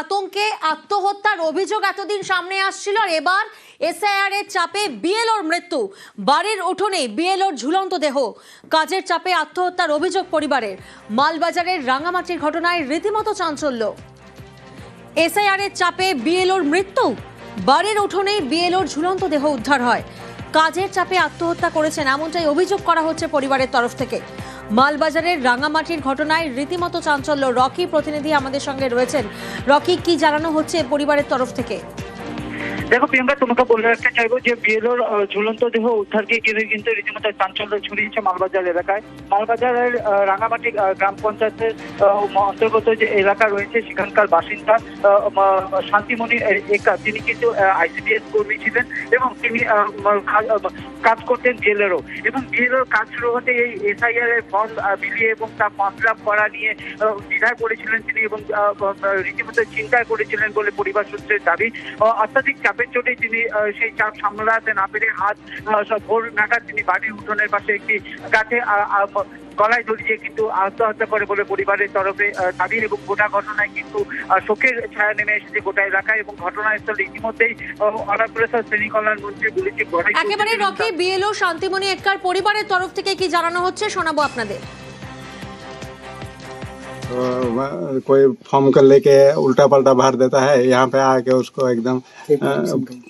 আতঙ্কে আত্মহত্যার অভিযোগ এতদিন সামনে আসছিল আর এবার এসআইআর এর চাপে বিএলওর মৃত্যু। বাড়ির উঠোনে বিএলওর ঝুলন্ত দেহ। কাজের চাপে আত্মহত্যার অভিযোগ পরিবারের। মালবাজারের রাঙামাটির ঘটনায় রীতিমতো চাঞ্চল্য। এসআইআর এর চাপে বিএলওর মৃত্যু। বাড়ির উঠোনে বিএলওর ঝুলন্ত দেহ উদ্ধার হয়। কাজের চাপে আত্মহত্যা করেছেন এমনটাই অভিযোগ করা হচ্ছে পরিবারের তরফ থেকে। মালবাজারের রাঙামাটির ঘটনায় রীতিমতো চাঞ্চল্য। রকি প্রতিনিধি আমাদের সঙ্গে রয়েছেন। রকি, কি জানানো হচ্ছে পরিবারের তরফ থেকে? দেখো, প্রিয়াঙ্কা, তোমাকে বলে রাখতে চাইব যে বিএলওর ঝুলন্ত দেহ উদ্ধারকে ঘিরে কিন্তু রীতিমতো চাঞ্চল্য ছড়িয়েছে মালবাজার এলাকায়। মালবাজারের রাঙামাটি গ্রাম পঞ্চায়েতের অন্তর্গত যে এলাকা রয়েছে, সেখানকার বাসিন্দা শান্তিমণি একা। তিনি কিন্তু আইসিডিএস কর্মী ছিলেন এবং তিনি কাজ- করতেন জেলেরও। এবং বিএলওর কাজ শুরু হতে এই এসআইআর এর ফর্ম বিলিয়ে এবং তা ফর্ম ফিল করা নিয়ে দ্বিধায় পড়েছিলেন তিনি এবং রীতিমতো চিন্তায় করেছিলেন বলে পরিবার সূত্রের দাবি। অত্যাধিক অত্যাধিক চাপের চোটেই তিনি সেই চাপ সামলাতেন না হাত সব ভোর নাগাদ তিনি বাড়ির উঠোনের পাশে একটি গাছে গলায় জড়িয়ে কিন্তু আত্মহত্যা করে বলে পরিবারের তরফে দাবি এবং গোটা ঘটনায় কিন্তু শোকের ছায়া নেমে এসেছে গোটা এলাকায় এবং ঘটনাস্থলে ইতিমধ্যেই অনাগ্রসর কল্যাণ মন্ত্রী বলেছে একেবারে রকি বিএলও শান্তিমণি এটকার পরিবারের তরফ থেকে কি জানানো হচ্ছে? শোনাবো আপনাদের। कोई फॉर्म कर लेके उल्टा पल्टा भर देता है यहाँ पे आके उसको एकदम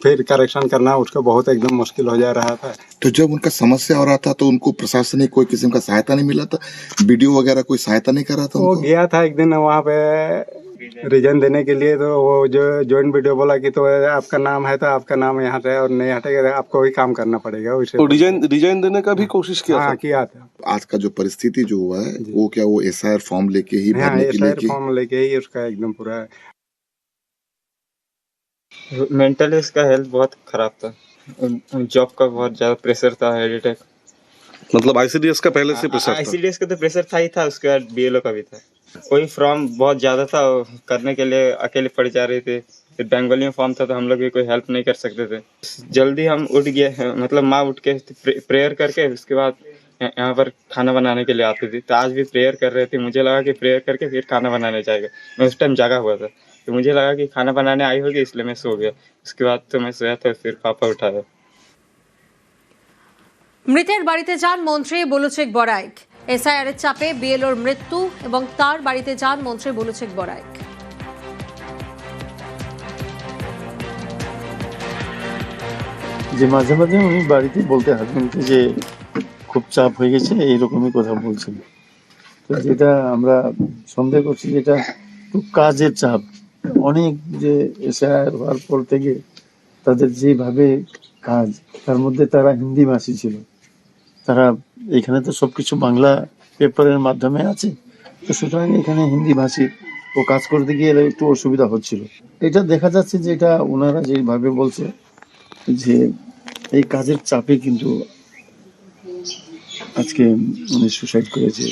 फिर करेक्शन करना। उसको बहुत एकदम मुश्किल हो जा रहा था। तो जब उनका समस्या हो रहा था तो उनको प्रशासनिक कोई किस्म का सहायता नहीं मिला था? वीडियो वगैरह कोई सहायता नहीं कर रहा था वो गया था एक दिन वहाँ पे रीजन देने के लिए तो वो जो ज्वाइंट वीडियो बोला कि तो आपका नाम है तो आपका नाम यहाँ से और नहीं हटेगा तो आपको ही काम करना पड़ेगा उसे तो उसे डिज़ाइन डिज़ाइन देने का भी कोशिश किया हाँ था किया था। आज का जो परिस्थिति जो हुआ है वो क्या वो एस फॉर्म लेके ही हाँ भरने ये के लिए शायर कि फॉर्म लेके ही उसका एकदम पूरा मेंटली उसका हेल्थ बहुत खराब था। जॉब का बहुत ज़्यादा प्रेशर था हार्ट अटैक मतलब आईसीडीएस का पहले से प्रेशर था? आईसीडीएस का तो प्रेशर था ही था उसके बाद बीएलओ का भी था। कोई फॉर्म बहुत ज्यादा था वो करने के लिए अकेले पड़ जा रहे थे फिर बंगाली में फॉर्म था तो हम लोग भी कोई हेल्प नहीं कर सकते थे जल्दी हम उठ गए मतलब माँ उठ के प्रेयर करके उसके बाद यहाँ यहाँ पर खाना बनाने के लिए आती थी तो आज भी प्रेयर कर रहे थे मुझे लगा कि प्रेयर करके फिर खाना बनाने जाएगा मैं उस टाइम जागा हुआ था तो मुझे लगा कि खाना बनाने आई होगी इसलिए मैं सो गया उसके बाद तो मैं सोया था फिर पापा उठाया মৃতের বাড়িতে যান মন্ত্রী বুলুচেক বড়াইক এসআইআর এর চাপে বিএলওর মৃত্যু এবং তার বাড়িতে যান মন্ত্রী বুলুচেক বড়াইক যে মাঝে মাঝে উনি বাড়িতে বলতে হাজবেন্ডকে যে খুব চাপ হয়ে গেছে, এইরকমই কথা বলছেন। তো যেটা আমরা সন্দেহ করছি যেটা একটু কাজের চাপ। অনেক যে এসআইআর হওয়ার পর থেকে তাদের যেভাবে কাজ, তার মধ্যে তারা হিন্দি ভাষী ছিল। তারা এখানে তো সবকিছু বাংলা পেপারের মাধ্যমে আছে। তো সুতরাং এখানে হিন্দি ভাষী ও কাজ করতে গিয়ে একটু অসুবিধা হচ্ছিল। এটা দেখা যাচ্ছে যে এটা ওনারা যেভাবে বলছে যে এই কাজের চাপে কিন্তু আজকে মানে সুসাইড করেছে।